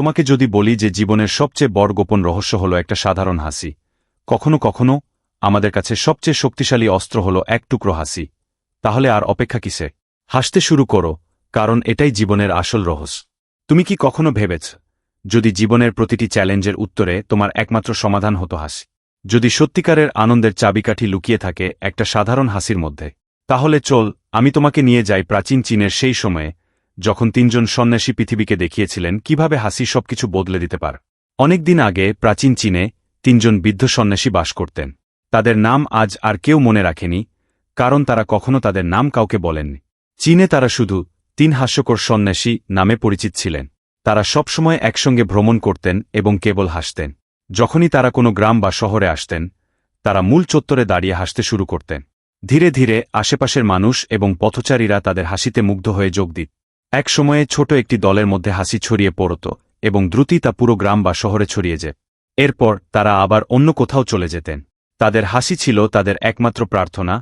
তোমাকে যদি বলি যে জীবনের সবচেয়ে বড় গোপন রহস্য হল একটা সাধারণ হাসি, কখনো কখনো আমাদের কাছে সবচেয়ে শক্তিশালী অস্ত্র হল এক টুকরো হাসি। তাহলে আর অপেক্ষা কিসে? হাসতে শুরু করো, কারণ এটাই জীবনের আসল রহস্য। তুমি কি কখনো ভেবেছ, যদি জীবনের প্রতিটি চ্যালেঞ্জের উত্তরে তোমার একমাত্র সমাধান হতো হাসি? যদি সত্যিকারের আনন্দের চাবিকাঠি লুকিয়ে থাকে একটা সাধারণ হাসির মধ্যে, তাহলে চল, আমি তোমাকে নিয়ে যাই প্রাচীন চীনের সেই সময়ে যখন তিনজন সন্ন্যাসী পৃথিবীকে দেখিয়েছিলেন, কীভাবে হাসি সবকিছু বদলে দিতে পার? অনেকদিন আগে, প্রাচীন চীনে, তিনজন বৃদ্ধ সন্ন্যাসী বাস করতেন। তাদের নাম আজ আর কেউ মনে রাখেনি, কারণ তারা কখনো তাদের নাম কাউকে বলেননি। চীনে তারা শুধু তিন হাস্যকর সন্ন্যাসী নামে পরিচিত ছিলেন। তারা সবসময় একসঙ্গে ভ্রমণ করতেন এবং কেবল হাসতেন। যখনই তারা কোনো গ্রাম বা শহরে আসতেন, তারা মূল চত্বরে দাঁড়িয়ে হাসতে শুরু করতেন। ধীরে ধীরে আশেপাশের মানুষ এবং পথচারীরা তাদের হাসিতে মুগ্ধ হয়ে যোগ দিত। এক সময়ে ছোট একটি দলের মধ্যে হাসি ছড়িয়ে পড়ত, এবং দ্রুতই তা পুরো গ্রাম বা শহরে ছড়িয়ে যেত এরপর তারা আবার অন্য কোথাও চলে যেতেন। তাদের হাসি ছিল তাদের একমাত্র প্রার্থনা,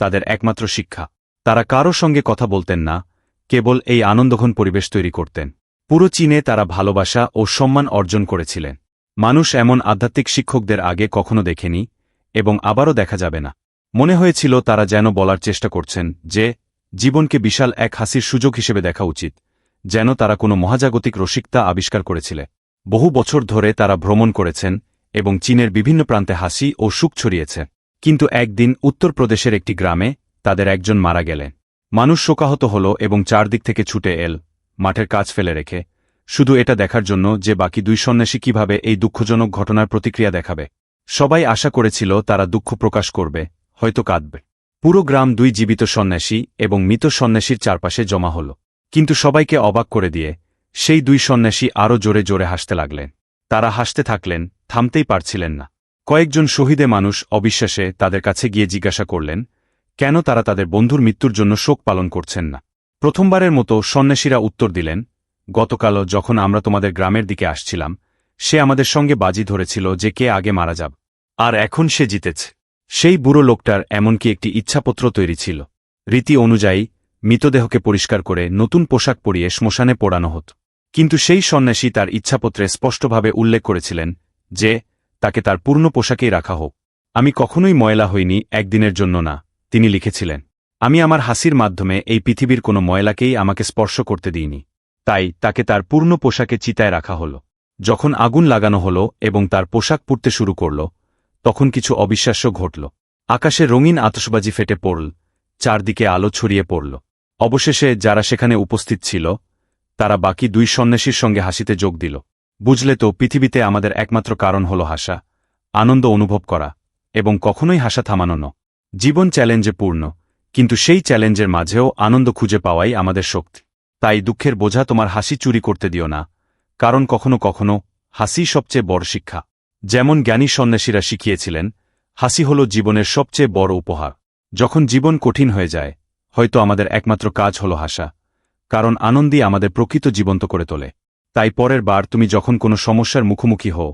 তাদের একমাত্র শিক্ষা। তারা কারও সঙ্গে কথা বলতেন না, কেবল এই আনন্দঘন পরিবেশ তৈরি করতেন। পুরো চীনে তারা ভালোবাসা ও সম্মান অর্জন করেছিলেন। মানুষ এমন আধ্যাত্মিক শিক্ষকদের আগে কখনো দেখেনি, এবং আবারও দেখা যাবে না। মনে হয়েছিল তারা যেন বলার চেষ্টা করছেন যে জীবনকে বিশাল এক হাসির সুযোগ হিসেবে দেখা উচিত, যেন তারা কোনো মহাজাগতিক রসিকতা আবিষ্কার করেছিলে। বহু বছর ধরে তারা ভ্রমণ করেছেন এবং চীনের বিভিন্ন প্রান্তে হাসি ও সুখ ছড়িয়েছে। কিন্তু একদিন উত্তরপ্রদেশের একটি গ্রামে তাদের একজন মারা গেলেন। মানুষ শোকাহত হল এবং চারদিক থেকে ছুটে এল, মাঠের কাজ ফেলে রেখে। শুধু এটা দেখার জন্য যে বাকি দুই সন্ন্যাসী কীভাবে এই দুঃখজনক ঘটনার প্রতিক্রিয়া দেখাবে। সবাই আশা করেছিল তারা দুঃখ প্রকাশ করবে, হয়তো কাঁদবে। পুরো গ্রাম দুই জীবিত সন্ন্যাসী এবং মৃত সন্ন্যাসীর চারপাশে জমা হল। কিন্তু সবাইকে অবাক করে দিয়ে সেই দুই সন্ন্যাসী আরও জোরে জোরে হাসতে লাগলেন। তারা হাসতে থাকলেন, থামতেই পারছিলেন না। কয়েকজন শহীদে মানুষ অবিশ্বাসে তাদের কাছে গিয়ে জিজ্ঞাসা করলেন, কেন তারা তাদের বন্ধুর মৃত্যুর জন্য শোক পালন করছেন না? প্রথমবারের মতো সন্ন্যাসীরা উত্তর দিলেন, গতকালও যখন আমরা তোমাদের গ্রামের দিকে আসছিলাম, সে আমাদের সঙ্গে বাজি ধরেছিল যে কে আগে মারা যাব। আর এখন সে জিতেছে। সেই বুড়ো লোকটার এমনকি একটি ইচ্ছাপত্র তৈরি ছিল। রীতি অনুযায়ী, মৃতদেহকে পরিষ্কার করে নতুন পোশাক পরিয়ে শ্মশানে পোড়ানো হত। কিন্তু সেই সন্ন্যাসী তার ইচ্ছাপত্রে স্পষ্টভাবে উল্লেখ করেছিলেন যে, তাকে তার পূর্ণ পোশাকেই রাখা হোক। আমি কখনোই ময়লা হইনি, একদিনের জন্য না, তিনি লিখেছিলেন। আমি আমার হাসির মাধ্যমে এই পৃথিবীর কোনো ময়লাকেই আমাকে স্পর্শ করতে দিইনি। তাই তাকে তার পূর্ণ পোশাকে চিতায় রাখা হল। যখন আগুন লাগানো হল এবং তার পোশাক পুড়তে শুরু করল তখন কিছু অবিশ্বাস্য ঘটল। আকাশে রঙিন আতসবাজি ফেটে পড়ল, চারদিকে আলো ছড়িয়ে পড়ল। অবশেষে যারা সেখানে উপস্থিত ছিল, তারা বাকি দুই সন্ন্যাসীর সঙ্গে হাসিতে যোগ দিল। বুঝলে তো, পৃথিবীতে আমাদের একমাত্র কারণ হল হাসা, আনন্দ অনুভব করা, এবং কখনোই হাসা থামানো ন জীবন চ্যালেঞ্জে পূর্ণ, কিন্তু সেই চ্যালেঞ্জের মাঝেও আনন্দ খুঁজে পাওয়াই আমাদের শক্তি। তাই দুঃখের বোঝা তোমার হাসি চুরি করতে দিও না, কারণ কখনো কখনো হাসি সবচেয়ে বড় শিক্ষা। যেমন জ্ঞানী সন্ন্যাসীরা শিখিয়েছিলেন, হাসি হল জীবনের সবচেয়ে বড় উপহার। যখন জীবন কঠিন হয়ে যায়, হয়তো আমাদের একমাত্র কাজ হল হাসা, কারণ আনন্দই আমাদের প্রকৃত জীবন্ত করে তোলে। তাই পরের বার তুমি যখন কোনো সমস্যার মুখোমুখি হও,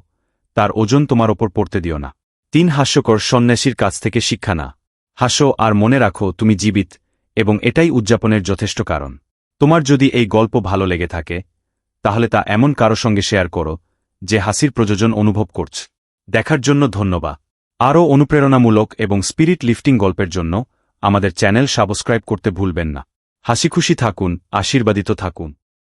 তার ওজন তোমার ওপর পড়তে দিও না। তিন হাস্যকর সন্ন্যাসীর কাছ থেকে শিক্ষা না হাসো আর মনে রাখো তুমি জীবিত, এবং এটাই উদযাপনের যথেষ্ট কারণ। তোমার যদি এই গল্প ভালো লেগে থাকে, তাহলে তা এমন কারও সঙ্গে শেয়ার করো যে হাসির প্রযোজন অনুভব করছে। দেখার জন্য ধন্যবাদ। আরও অনুপ্রেরণামূলক এবং স্পিরিট লিফটিং গল্পের জন্য আমাদের চ্যানেল সাবস্ক্রাইব করতে ভুলবেন না। হাসিখুশি থাকুন, আশীর্বাদিত থাকুন।